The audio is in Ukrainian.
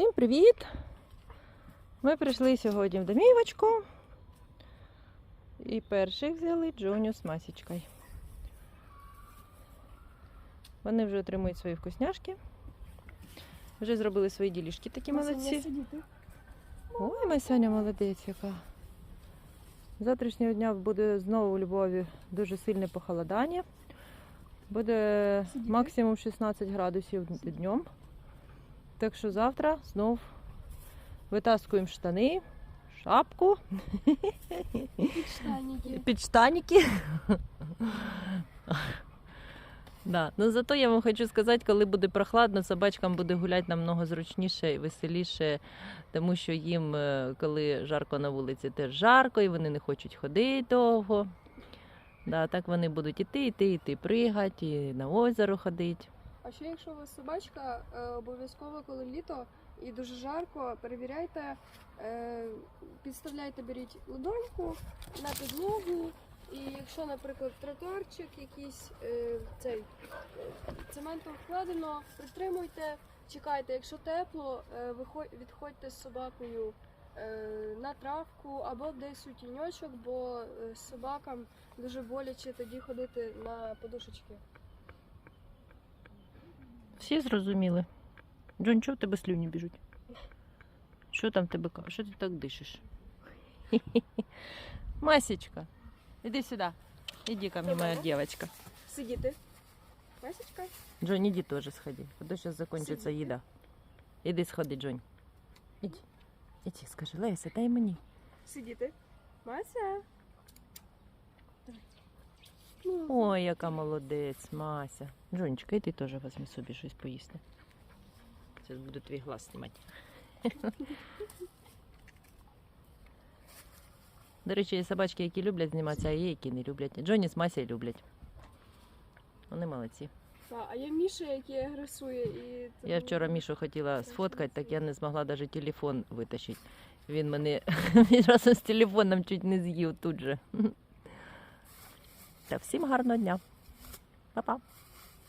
Всім привіт! Ми прийшли сьогодні в домівочку. І перших взяли Джоню з масічкою. Вони вже отримують свої вкусняшки. Вже зробили свої ділішки такі молодці. Ой, Масяня молодець яка. З Завтрашнього дня буде знову у Львові дуже сильне похолодання. Буде максимум 16 градусів днем. Так що завтра знов витаскуємо штани, шапку, Штаніки. підштаніки. Да. Ну зато я вам хочу сказати, коли буде прохладно, собачкам буде гуляти намного зручніше і веселіше, тому що їм, е, коли жарко на вулиці, теж жарко, і вони не хочуть ходити довго. Да, так вони будуть іти, іти, іти, пригати, і на озеро ходити. Ще якщо у вас собачка, е, обов'язково коли літо і дуже жарко, перевіряйте, е, підставляйте, беріть ладоньку на підлогу. І якщо, наприклад, тротуарчик якийсь е, цей цементом вкладено, притримуйте, чекайте, якщо тепло, відходьте з собакою на травку або десь у тіньочок, бо собакам дуже боляче тоді ходити на подушечки. Всі зрозуміли. Джон, чого в тебе слюні біжуть? Що там в тебе? ка- Що ти так дишиш? Масечка, іди сюди. Іди ко мне, моя Добре. девочка. Сидіти. Масечка. Джон, иди тоже сходи. А то сейчас закончится Сидите. еда. Иди сходи, Джонь. Иди. Иди, скажи, Леся, дай мені. Сидіти. Мася. Ой, яка молодець, Мася. Джонечка, і ти теж візьми собі щось поїсти. Зараз буду твій глаз знімати. До речі, є собачки, які люблять зніматися, а є, які не люблять. Джоні з Масею люблять. Вони молодці. та, а є Міша, який агресує і. Я вчора Мішу хотіла сфоткати, так я не змогла навіть телефон витащити. Він мене разом з телефоном чуть не з'їв тут же. Та всім гарного дня. Па-па.